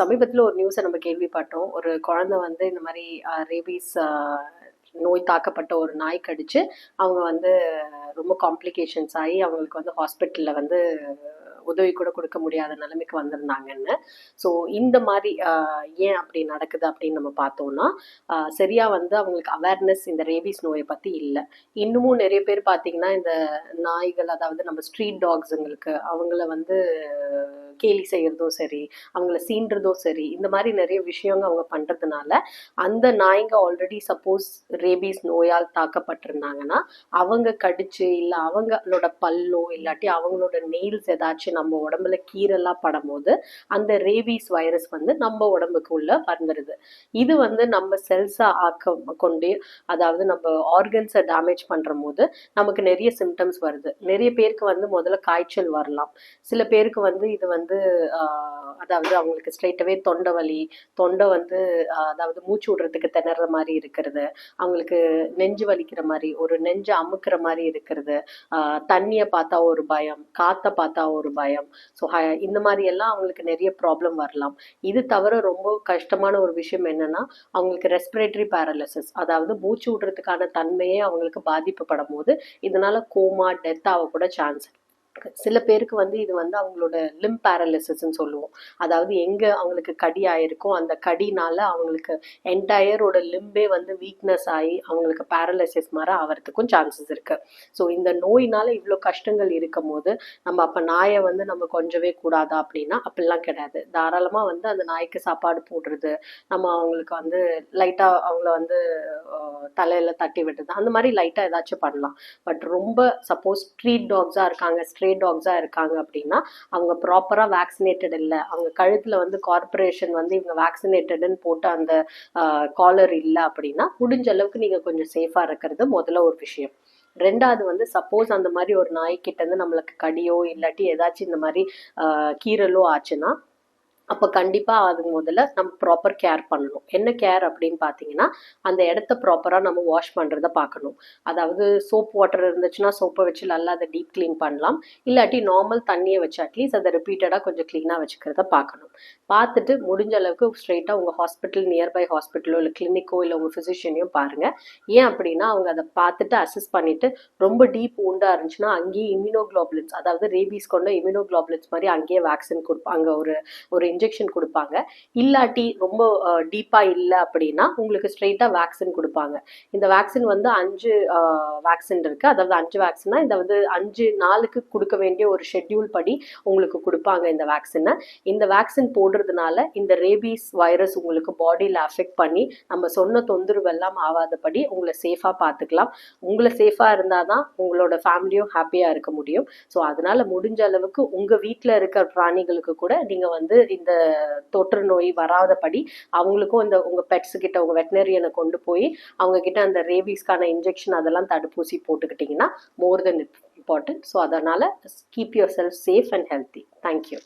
சமீபத்தில் ஒரு நியூஸை நம்ம கேள்விப்பட்டோம். ஒரு குழந்தை வந்து இந்த மாதிரி ரேபீஸ் நோய் தாக்கப்பட்ட ஒரு நாய் கடிச்சு அவங்க வந்து ரொம்ப காம்ப்ளிகேஷன்ஸ் ஆகி அவங்களுக்கு வந்து ஹாஸ்பிட்டலில் வந்து உதவி கூட கொடுக்க முடியாத நிலைமைக்கு வந்திருந்தாங்கன்னு. ஸோ இந்த மாதிரி ஏன் அப்படி நடக்குது அப்படின்னு நம்ம பார்த்தோம்னா சரியாக வந்து அவங்களுக்கு அவேர்னஸ் இந்த ரேபீஸ் நோயை பற்றி இல்லை. இன்னமும் நிறைய பேர் பார்த்தீங்கன்னா இந்த நாய்கள் அதாவது நம்ம ஸ்ட்ரீட் டாக்ஸுங்களுக்கு அவங்கள வந்து கேலி செய்யறதும் சரி அவங்கள சீன்றதும் சரி இந்த மாதிரி நிறைய விஷயங்க அவங்க பண்றதுனால அந்த நாய்ங்க ஆல்ரெடி சப்போஸ் ரேபீஸ் நோயால் தாக்கப்பட்டிருந்தாங்கன்னா அவங்க கடிச்சு இல்லை அவங்களோட பல்லோ இல்லாட்டி அவங்களோட நெயில்ஸ் ஏதாச்சும் நம்ம உடம்புல கீரெல்லாம் படும்போது அந்த ரேபீஸ் வைரஸ் வந்து நம்ம உடம்புக்கு உள்ள வந்துடுது இது வந்து நம்ம செல்ஸை ஆக்க கொண்டு அதாவது நம்ம ஆர்கன்ஸை டேமேஜ் பண்ணுற போது நமக்கு நிறைய சிம்டம்ஸ் வருது. நிறைய பேருக்கு வந்து முதல்ல காய்ச்சல் வரலாம். சில பேருக்கு வந்து இது வந்து ஆஹ், அதாவது அவங்களுக்கு ஸ்ட்ரெயிட்டவே தொண்டை வலி தொண்டை வந்து அதாவது மூச்சு விடுறதுக்கு திணற மாதிரி இருக்கிறது அவங்களுக்கு நெஞ்சு வலிக்கிற மாதிரி ஒரு நெஞ்சு அமுக்கிற மாதிரி இருக்கிறது ஆஹ், தண்ணியை பார்த்தா ஒரு பயம் காற்றை பார்த்தா ஒரு பயம் ஸோ இந்த மாதிரி எல்லாம் அவங்களுக்கு நிறைய ப்ராப்ளம் வரலாம். இது தவிர ரொம்ப கஷ்டமான ஒரு விஷயம் என்னன்னா அவங்களுக்கு ரெஸ்பிரேட்டரி பேரலிசிஸ் அதாவது மூச்சு விடுறதுக்கான தன்மையே அவங்களுக்கு பாதிப்பு படும் போது இதனால கோமா டெத் ஆக கூட சான்ஸ் சில பேருக்கு வந்து இது வந்து அவங்களோட லிம் பேரலிசிஸ்ன்னு சொல்லுவோம். அதாவது எங்கே அவங்களுக்கு கடி ஆயிருக்கோ அந்த கடினால அவங்களுக்கு என்டையரோட லிம்பே வந்து வீக்னஸ் ஆகி அவங்களுக்கு பேரலைசிஸ் மாதிரி ஆகிறதுக்கும் சான்சஸ் இருக்குது ஸோ இந்த நோயினால இவ்வளோ கஷ்டங்கள் இருக்கும் போது நம்ம அப்போ நாயை வந்து நம்ம கொஞ்சவே கூடாதா அப்படின்னா அப்படிலாம் கிடையாது. தாராளமாக வந்து அந்த நாய்க்கு சாப்பாடு போடுறது நம்ம அவங்களுக்கு வந்து லைட்டாக அவங்கள வந்து தலையில் தட்டி விடுறது அந்த மாதிரி லைட்டாக ஏதாச்சும் பண்ணலாம். பட் ரொம்ப சப்போஸ் ஸ்ட்ரீட் டாக்ஸாக இருக்காங்க ஸ்ட்ரீட் ஸ்ட்ரே டாக்ஸாக இருக்காங்க அப்படின்னா அவங்க ப்ராப்பராக வேக்சினேட்டட் இல்லை. அவங்க கழுத்தில் வந்து கார்பரேஷன் வந்து இவங்க வேக்சினேட்டடுன்னு போட்டு அந்த காலர் இல்லை அப்படின்னா முடிஞ்ச அளவுக்கு நீங்கள் கொஞ்சம் சேஃபாக இருக்கிறது முதல்ல ஒரு விஷயம். ரெண்டாவது வந்து சப்போஸ் அந்த மாதிரி ஒரு நாய்க்கிட்ட இருந்து நம்மளுக்கு கடியோ இல்லாட்டி ஏதாச்சும் இந்த மாதிரி கீரலோ கீறலோ ஆச்சுன்னா அப்போ கண்டிப்பாக அது முதல்ல நம்ம ப்ராப்பர் கேர் பண்ணணும். என்ன கேர் அப்படின்னு பார்த்தீங்கன்னா அந்த இடத்த ப்ராப்பராக நம்ம வாஷ் பண்ணுறத பார்க்கணும். அதாவது சோப் வாட்டர் இருந்துச்சுன்னா சோப்பை வச்சு நல்லா அதை டீப் க்ளீன் பண்ணலாம். இல்லாட்டி நார்மல் தண்ணியை வச்சு அட்லீஸ்ட் அதை ரிப்பீட்டடாக கொஞ்சம் க்ளீனாக வச்சுக்கிறத பார்க்கணும். பார்த்துட்டு முடிஞ்ச அளவுக்கு ஸ்ட்ரெயிட்டாக உங்கள் ஹாஸ்பிட்டல் நியர்பை ஹாஸ்பிட்டலோ இல்லை கிளினிக்கோ இல்லை உங்கள் ஃபிசிஷியனையும் பாருங்கள் ஏன் அப்படின்னா அவங்க அதை பார்த்துட்டு அசஸ் பண்ணிவிட்டு ரொம்ப டீப் உண்டாக இருந்துச்சுன்னா அங்கேயே இம்யூனோகுளோபுலின்ஸ் அதாவது ரேபீஸ் கொண்ட இம்யூனோகுளோபுலின்ஸ் மாதிரி அங்கேயே வேக்சின் கொடுப்பாங்க ஒரு ஒரு இன்ஜெக்ஷன் கொடுப்பாங்க. இல்லாட்டி ரொம்ப டீப்பாக இல்லை அப்படின்னா உங்களுக்கு ஸ்ட்ரெயிட்டாக வேக்சின் கொடுப்பாங்க. இந்த வேக்சின் வந்து அஞ்சு வேக்சின் இருக்குது அதாவது அஞ்சு வேக்சின்னா இந்த வந்து அஞ்சு நாளுக்கு கொடுக்க வேண்டிய ஒரு ஷெட்யூல் படி உங்களுக்கு கொடுப்பாங்க இந்த வேக்சினை இந்த வேக்சின் போடுறதுனால இந்த ரேபீஸ் வைரஸ் உங்களுக்கு பாடியில் அஃபெக்ட் பண்ணி நம்ம சொன்ன தொந்தரவு எல்லாம் ஆகாதபடி உங்களை சேஃபாக பார்த்துக்கலாம். உங்களை சேஃபாக இருந்தால் தான் உங்களோட ஃபேமிலியும் ஹாப்பியாக இருக்க முடியும். ஸோ அதனால முடிஞ்ச அளவுக்கு உங்கள் வீட்டில் இருக்கிற பிராணிகளுக்கு கூட நீங்கள் வந்து இந்த தொற்று நோய் வராதபடி அவங்களுக்கும் இந்த உங்கள் பெட்ஸ் கிட்ட உங்கள் வெட்டினரியனை கொண்டு போய் அவங்க கிட்ட அந்த ரேபீஸ்க்கான இன்ஜெக்ஷன் அதெல்லாம் தடுப்பூசி போட்டுக்கிட்டிங்கன்னா மோர் தென் இம்பார்ட்டன்ட் ஸோ அதனால் keep yourself safe and healthy thank you